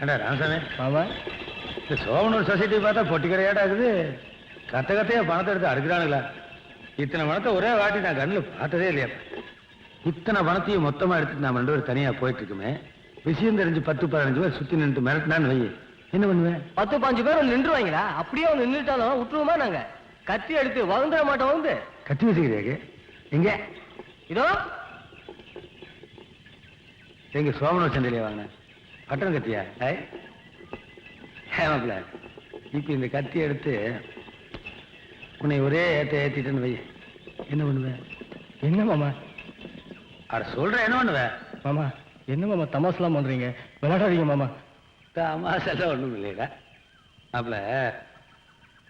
ஏண்டா ராமசாமி? மாமா. இந்த சோமனூர் சொசைட்டி பார்த்தா பொட்டி கடையாடா இருக்குது. கத்த கத்தையா பணத்தை எடுத்து அடுக்கிறானுங்களா இத்தனை பணத்தை ஒரே வாட்டி நான் கண்ணில் பார்த்ததே இல்லையா? இத்தனை பணத்தையும் மொத்தமா எடுத்துட்டு நாம ரெண்டு பேரும் தனியா போயிட்டு இருக்குமே விஷயம் தெரிஞ்சு பத்து பதினஞ்சு பேர் சுத்தி நின்று மிரட்டினான்னு வை என்ன பண்ணுவேன் பத்து பாஞ்சு பேர் நின்றுவாங்களா அப்படியே அவங்க நின்றுட்டாலும் விட்டுருவோமா நாங்க? கத்தி எடுத்து வளர்ந்துட மாட்டோம் வந்து. கத்தி வச்சுக்கிறீங்க எங்க? இதோ. எங்க சோமனூர் சந்தையிலே வாங்கினேன். பட்டன் கத்தியா ஏமாப்ல இப்ப இந்த கத்தி எடுத்து உன்னை ஒரே ஏத்த ஏத்திட்டேன்னு வை. என்ன பண்ணுவேன் என்ன மாமா? அட சொல்றேன் என்ன பண்ணுவேன் மாமா என்ன மாமா தமாசெல்லாம் பண்றீங்க? விளையாடாதீங்க மாமா. மாசெல்லாம் ஒண்ணும் இல்லைடா. மாப்ள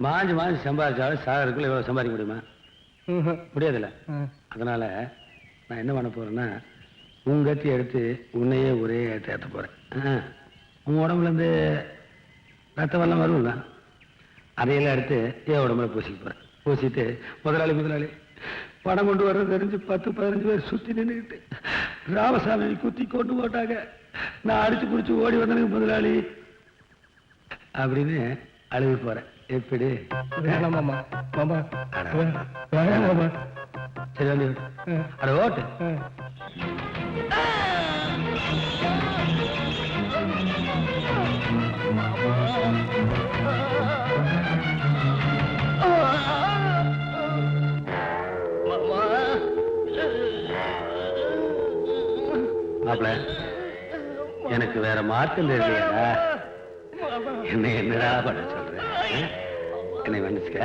மாஞ்சு மாஞ்சு சம்பாதிச்சாலும் சாகருக்குள்ள இவ்வளவு சம்பாதிக்க முடியுமா. முடியாதுல்ல. அதனால நான் என்ன பண்ண போறேன்னா உன் கத்தி எடுத்து உன்னையே ஒரே போறேன். ஆ. உன் உடம்புல இருந்து ரத்த வெள்ளம் வரும்ல அதையெல்லாம் எடுத்து என் உடம்புல பூசிக்க போறேன். பூசிட்டு முதலாளி முதலாளி பணம் கொண்டு வர்றது தெரிஞ்சு பத்து பதினஞ்சு பேர் சுத்தி நின்றுக்கிட்டு ராமசாமி குத்தி கொண்டு போட்டாங்க. நான் அடிச்சு பிடிச்சி ஓடி வந்தனுக்கு முதலாளி. அப்படின்னு அழுது போறேன். எப்படி? வேணாம் மாமா. மாமா. வேணாம் சரி வந்து. அட ஓட்டு. மாப்பிள எனக்கு வேற மார்க்கம் தெரியலையா. என்ன என்னடா பண்ண சொல்ற? என்னை மன்னிச்சுக்க.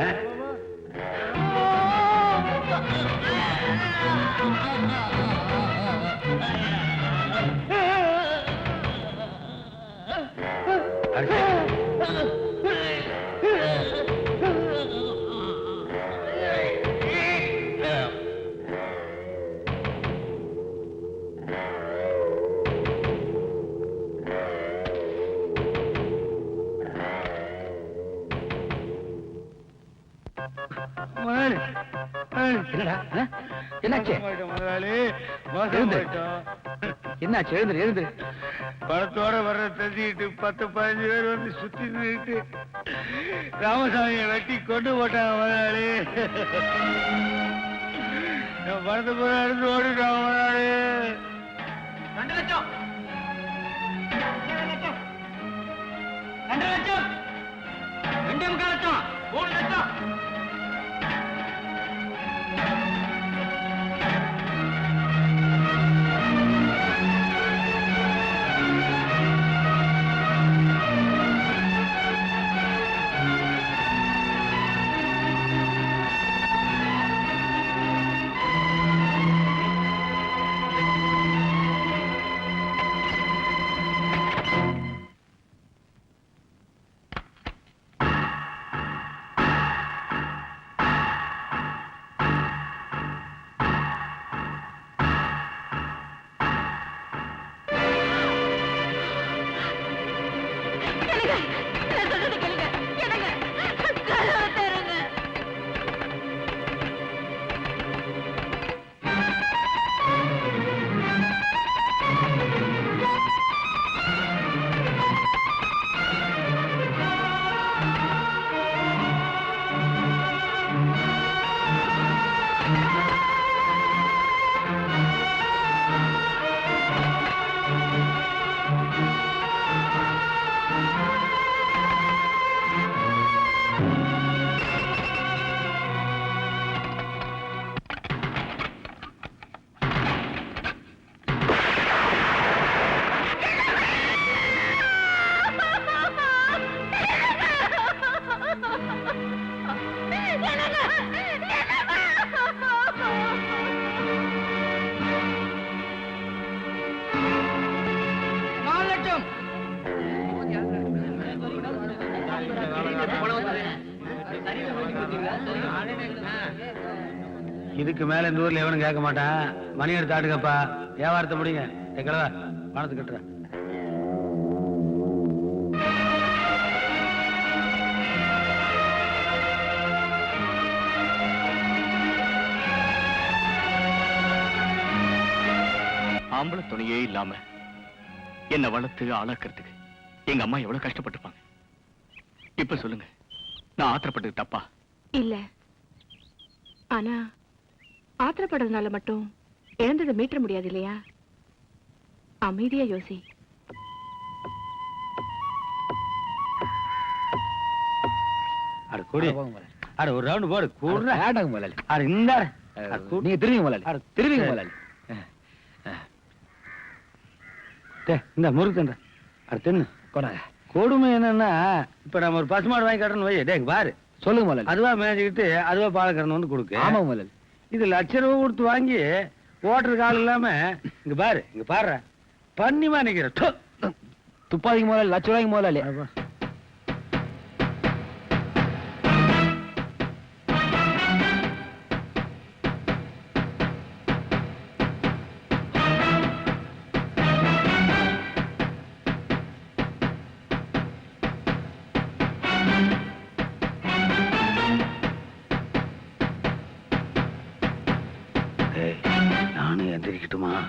என்னடா? என்னாச்சு? என்னாச்சு? எழுந்துரு எழுந்துரு. பணத்தோட வர்ற தள்ளிட்டு பத்து பதினஞ்சு பேர் வந்து சுத்தி நின்றுட்டு ராமசாமியை வெட்டி கொண்டு போட்டாங்க முதலாளி. என் பணத்தை போய் ஓடிட்டாங்க முதலாளி. ரெண்டு லட்சம். ரெண்டு லட்சம். ரெண்டே முக்கால் லட்சம். மூணு லட்சம். இதுக்கு மேல இந்த ஊர்ல எவனும் கேட்க மாட்டான் மணி எடுத்து ஆட்டுங்கப்பா வியாபாரத்தை முடிங்க. எங்களா பணத்தை கட்டுறேன் ஆம்பளை துணையே இல்லாம என்ன வளர்த்து ஆளாக்குறதுக்கு எங்க அம்மா எவ்வளவு கஷ்டப்பட்டிருப்பாங்க. இப்ப சொல்லுங்க. நான் ஆத்திரப்பட்டது தப்பா? இல்ல. ஆனா ஆத்திரப்படுறதுனால மட்டும் இழந்ததை மீட்ட முடியாது இல்லையா? அமைதியா யோசி. அட கூடி. அட ஒரு ரவுண்ட் போடு கூடுற. வேண்டாங்க முதலாளி. அட இந்த நீங்க திரும்பி முதலாளி. அட, திரும்பிங்க. முதலாளி. இந்த முறுக்குன்ற அட தின்னு. கொண்டாங்க. கொடுமை என்னன்னா இப்ப நம்ம ஒரு பசுமாடு வாங்கி கட்டணும் வை. டேய் இங்க பாரு. சொல்லுங்க முதலாளி. அதுவா மேய்ஞ்சிக்கிட்டு அதுவா பாலக்கரன் வந்து கொடுக்கு. ஆமா முதலாளி. இது லட்ச ரூபா கொடுத்து வாங்கி ஓட்டுறதுக்கு ஆள் இல்லாம இங்க பாரு இங்க பாரு. பண்ணிமா நிக்கிற டு. துப்பாதிங்க முதலாளி லட்ச ரூபாய்க்கு முதலாளி எந்திரிக்கட்டுமா?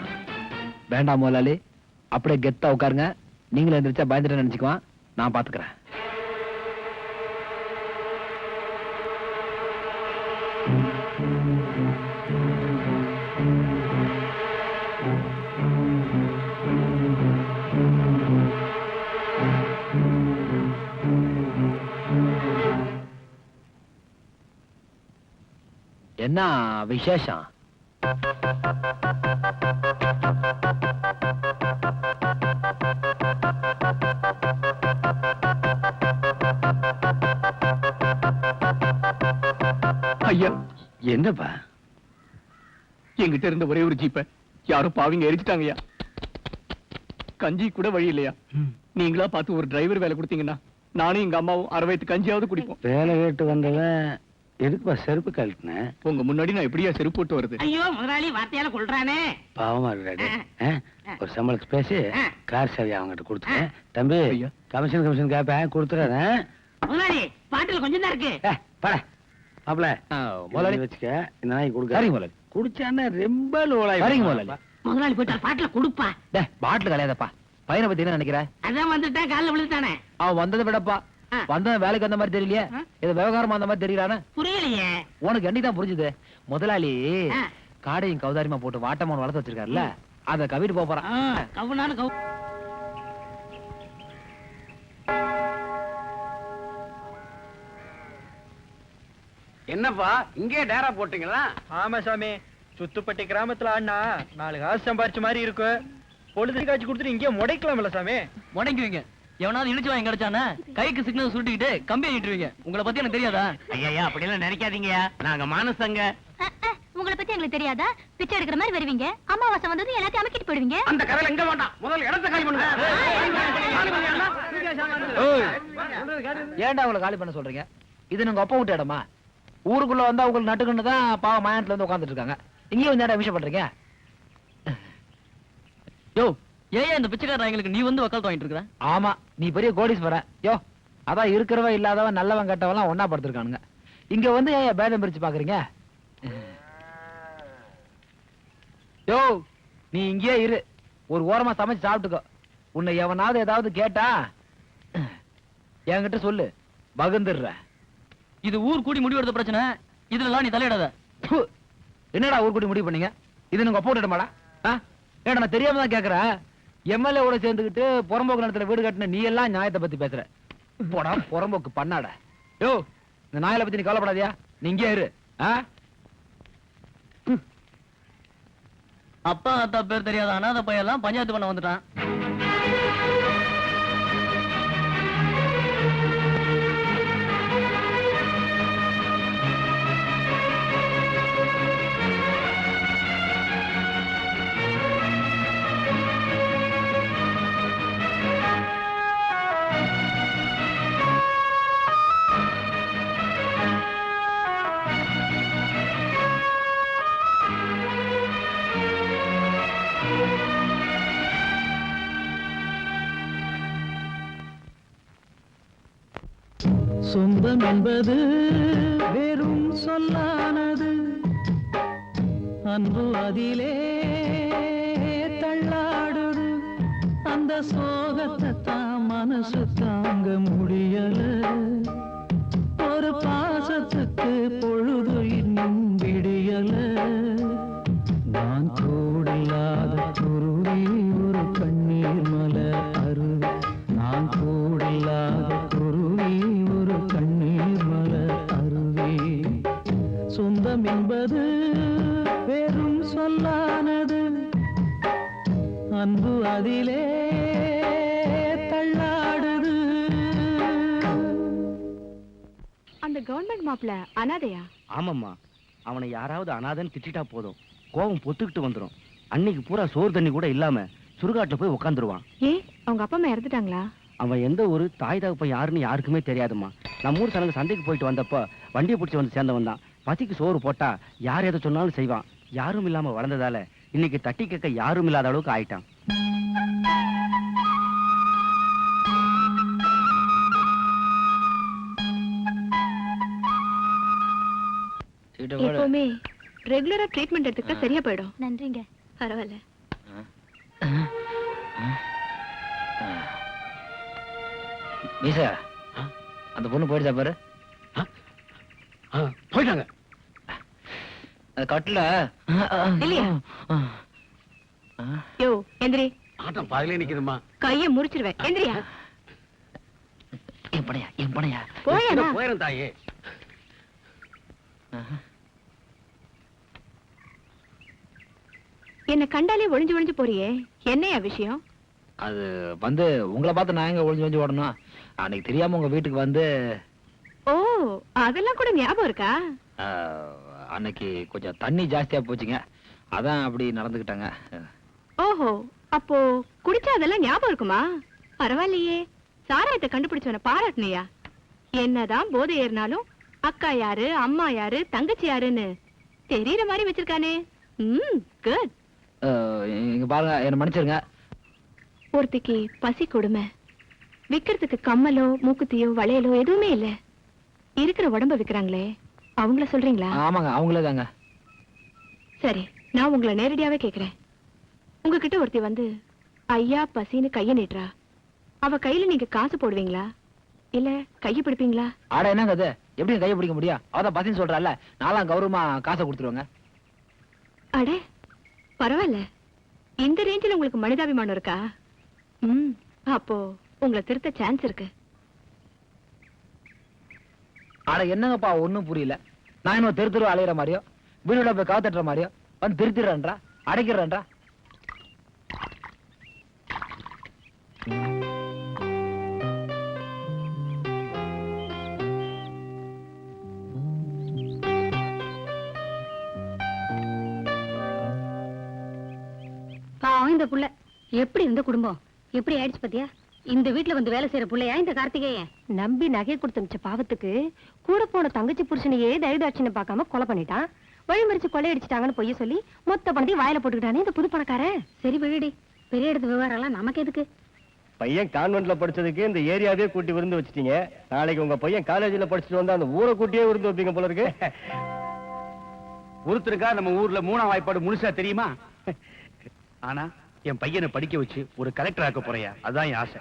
வேண்டாம் முதலாளி. அப்படியே கெத்தா உட்காருங்க. நீங்களும் எந்திரிச்சா பயந்துட்டு நினைச்சுக்குவான். நான் பாத்துக்கிறேன். என்ன விசேஷம்? என்னப்பா? என்கிட்ட இருந்த ஒரே ஒரு ஜீப்ப யாரோ பாவிங்க எரிச்சிட்டாங்க ஐயா கஞ்சி கூட வழி இல்லையா? நீங்களா பார்த்து ஒரு டிரைவர் வேலை கொடுத்தீங்கன்னா நானும் எங்க அம்மாவும் அரை வயித்து கஞ்சியாவது குடிப்போம். வேலை கேட்டு வந்தவன் எதுக்குப்பா செருப்பு கழட்டினேன் உங்க முன்னாடி நான் எப்படியா செருப்பு போட்டு வருது ஐயோ முதலாளி வார்த்தையால கொள்றானே பாவமா இருக்காடி ஒரு சம்பளத்தை பேசி. கார் சாவி அவங்ககிட்ட கொடுத்துட்டேன். தம்பி ஐயா. கமிஷன் கமிஷன் கேப்பேன் கொடுத்துறேன். முதலாளி பாட்டில் கொஞ்சம் தான் இருக்கு. பட. மாப்பிள முதலாளி. வச்சுக்க? இந்த நாய் கொடுக்க சரிங்க முதலாளி. குடிச்சான்னா ரொம்ப லோலாய் சரிங்க முதலாளி. முதலாளி போயிட்டா பாட்டில கொடுப்பா. டேய் பாட்டில் கலையாதப்பா. பையனை பத்தி என்ன நினைக்கிற? அதான் வந்துட்டேன் காலில் விழுந்துட்டானே. அவன் வந்ததை விடப்பா. வந்தவன் வேலைக்கு வந்த மாதிரி தெரியலையே. இது விவகாரமா அந்த மாதிரி தெரியலானே புரியலையே. உனக்கு என்னைக்கு புரிஞ்சுது? முதலாளி. காடையும் கௌதாரிமா போட்டு வாட்டமான வளர்த்து வச்சிருக்காருல்ல? அத கவிட்டு போறான். ஆ, கவுனாலும் கவு என்னப்பா இங்கே டேரா போட்டீங்களா ஆமா சாமி சுத்துப்பட்டி கிராமத்துல ஆடினா நாலு காசு சம்பாரிச்ச மாதிரி இருக்கு பொழுது காட்சி கொடுத்துட்டு இங்கே முடைக்கலாம்ல சாமி முடங்குவீங்க எவனாவது இழுச்சு வாங்கி கிடைச்சானே கைக்கு சிக்னல் சுட்டிக்கிட்டு கம்பி ஆகிட்டுருவீங்க உங்களை பத்தி எனக்கு தெரியாதா ஐயா அப்படி எல்லாம் நினைக்காதீங்கயா நாங்க மானசங்க உங்களை பத்தி எங்களுக்கு தெரியாதா பிச்சை எடுக்கிற மாதிரி வருவீங்க அமாவாசை வந்ததும் எல்லாத்தையும் அமைக்கிட்டு போயிடுவீங்க அந்த கதையில எங்க வேண்டாம் முதல்ல இடத்த காலி பண்ணுங்க ஏன்டா அவங்களை காலி பண்ண சொல்றீங்க இது உங்க அப்பா விட்ட இடமா ஊருக்குள்ள வந்தா உங்களுக்கு நட்டுக்கன்னு தான் பாவம் மாயானத்துல வந்து உட்காந்துட்டு இருக்காங்க. இங்கேயும் வந்து ஏன்டா விஷயம் பண்றீங்க? யோ ஏன் இந்த பிச்சைக்கார எங்களுக்கு நீ வந்து வக்கால் வாங்கிட்டு இருக்கிற? ஆமா நீ பெரிய கோடீஸ்வரன் யோ அதான் இருக்கிறவன் இல்லாதவன் நல்லவன் கெட்டவன் ஒன்னா படுத்திருக்கானுங்க. இங்க வந்து ஏன் பேதம் பிரிச்சு பாக்குறீங்க? யோ நீ இங்கேயே இரு. ஒரு ஓரமா சமைச்சு சாப்பிட்டுக்கோ. உன்னை எவனாவது ஏதாவது கேட்டா என்கிட்ட சொல்லு. பகுந்துடுற இது ஊர் கூடி முடிவெடுத்த பிரச்சனை. இதுல நீ தலையிடாத. என்னடா ஊர் கூடி முடிவு பண்ணீங்க? இது நீங்க ஒப்ப விடமாடா? ஏடா நான் தெரியாம தான் கேக்குறேன் எம்எல்ஏ கூட சேர்ந்துக்கிட்டு புறம்போக்கு நிலத்துல வீடு கட்டின நீ எல்லாம் நியாயத்தை பத்தி பேசுற. போடா புறம்போக்கு பண்ணாட யோ இந்த நாயில பத்தி நீ கவலைப்படாதியா? நீ இங்கே இரு? அப்பா அத்தா பேர் தெரியாத அனாதை பையெல்லாம் பஞ்சாயத்து பண்ண வந்துட்டான். என்பது வெறும் சொல்லானது. அன்பு அதிலே தள்ளாடுது. அந்த சோகத்தை தான் மனசு தாங்க முடியல. ஒரு பாசத்துக்கு பொழுது இன்னும் விடியல. நான் கூடில்லாத குருவி சொந்தம் என்பது வெறும் சொல்லானது. அன்பு அதிலே தள்ளாடுது. அந்த கவர்மெண்ட் மாப்பிள்ள அனாதையா? ஆமாம்மா. அவனை யாராவது அனாதன்னு திட்டிட்டா போதும். கோவம் பொத்துக்கிட்டு வந்துரும். அன்னைக்கு பூரா சோறு தண்ணி கூட இல்லாம சுடுகாட்டுல போய் உட்காந்துருவான் ஏன் அவங்க அப்பா அம்மா இறந்துட்டாங்களா? அவன் எந்த ஊரு தாய் தகப்பன் யாருன்னு யாருக்குமே தெரியாதும்மா. நம்ம ஊர் சனங்க சந்தைக்கு போயிட்டு வந்தப்ப வண்டியை பிடிச்சி வந்து சேர்ந்தவன் தான் பசிக்கு சோறு போட்டா யார் எதை சொன்னாலும் செய்வான். யாரும் இல்லாம வளர்ந்ததால இன்னைக்கு தட்டி கேட்க யாரும் இல்லாத அளவுக்கு ஆயிட்டான். எப்பவுமே ரெகுலரா ட்ரீட்மெண்ட் எடுத்துக்கிட்டா சரியா போயிடும். நன்றிங்க. பரவாயில்ல. மீசா அந்த பொண்ணு போயிடுச்சா பாரு. போயிட்டாங்க. கட்டுல. இல்லையா? யோ எந்திரி. ஆட்டம் பாதிலே நிக்குதுமா கைய முறிச்சிருவேன். எந்திரியா? என் பணையா போயண்ணா போயிரும் தாயே. என்ன கண்டாலே ஒளிஞ்சு ஒளிஞ்சு போறியே. என்னையா விஷயம்? அது வந்து உங்களை பார்த்து நான் எங்க ஒளிஞ்சு ஒளிஞ்சு ஓடணும்? அன்னைக்கு தெரியாம உங்க வீட்டுக்கு வந்து அதெல்லாம் கூட ஞாபகம் இருக்கா? அன்னைக்கு கொஞ்சம் தண்ணி ஜாஸ்தியா போச்சுங்க. அதான் அப்படி நடந்துக்கிட்டாங்க. ஓஹோ அப்போ குடிச்சா அதெல்லாம் ஞாபகம் இருக்குமா? பரவாயில்லையே. சாராயத்தை கண்டுபிடிச்சவன பாராட்டணையா என்னதான் போதை ஏறினாலும் அக்கா யாரு அம்மா யாரு தங்கச்சி யாருன்னு தெரியற மாதிரி வச்சிருக்கானே. ம் குட் இங்க பாருங்க என்ன மன்னிச்சிருங்க. ஒருத்திக்கு பசி கொடுமை. விக்கிறதுக்கு கம்மலோ மூக்குத்தியோ வளையலோ எதுவுமே இல்ல. இருக்கிற உடம்ப விக்கிறாங்களே அவங்கள சொல்றீங்களா? ஆமாங்க அவங்களே தாங்க சரி நான் உங்களை நேரடியாவே கேக்குறேன். உங்ககிட்ட ஒருத்தி வந்து ஐயா பசின்னு கைய நீட்டுறா. அவ கையில நீங்க காசு போடுவீங்களா? இல்ல கைய பிடிப்பீங்களா? ஆட என்னங்க அது? எப்படி கையை பிடிக்க முடியும்? அவதான் பசின்னு சொல்றால நான்லாம் கௌரவமா காசை கொடுத்துருவாங்க. அட பரவாயில்ல. இந்த ரேஞ்சில் உங்களுக்கு மனிதாபிமானம் இருக்கா? ம் அப்போ உங்களை திருத்த சான்ஸ் இருக்கு. ஆனா என்னங்கப்பா ஒன்றும் புரியல. நான் இன்னும் தெரு தெரு அலையிற மாதிரியோ? வீடுல போய் காத்தட்டுற மாதிரியோ? வந்து திருத்திடுறேன்றா? அடைக்கிறேன்றா? பாவம் இந்த புள்ள. எப்படி இருந்த குடும்பம்? எப்படி ஆயிடுச்சு பாத்தியா? இந்த வீட்ல வந்து வேலை செய்யற புள்ளையா இந்த கார்த்திகேயன்? நம்பி நகை கொடுத்த பாவத்துக்கு கூட போன தங்கச்சி புருஷனையே தயதாட்சின்னு பார்க்காம கொலை பண்ணிட்டான். வழிமறிச்சு கொள்ளையடிச்சிட்டாங்கன்னு பொய்ய சொல்லி மொத்த பணத்தையும் வாயில போட்டுக்கிட்டானே இந்த புது பணக்காரன். சரி விழுடி பெரிய இடத்து விவகாரம் எல்லாம் நமக்கு எதுக்கு? பையன் கான்வென்ட்ல படிச்சதுக்கு இந்த ஏரியாவே கூட்டி விருந்து வச்சிட்டீங்க. நாளைக்கு உங்க பையன் காலேஜ்ல படிச்சுட்டு வந்தா அந்த ஊரை கூட்டியே விருந்து வைப்பீங்க போல இருக்கு. ஒருத்தருக்கா நம்ம ஊர்ல மூணாம் வாய்ப்பாடு முழுசா தெரியுமா? ஆனா என் பையனை படிக்க வச்சு ஒரு கலெக்டர் ஆக்க போறியா அதான் என் ஆசை.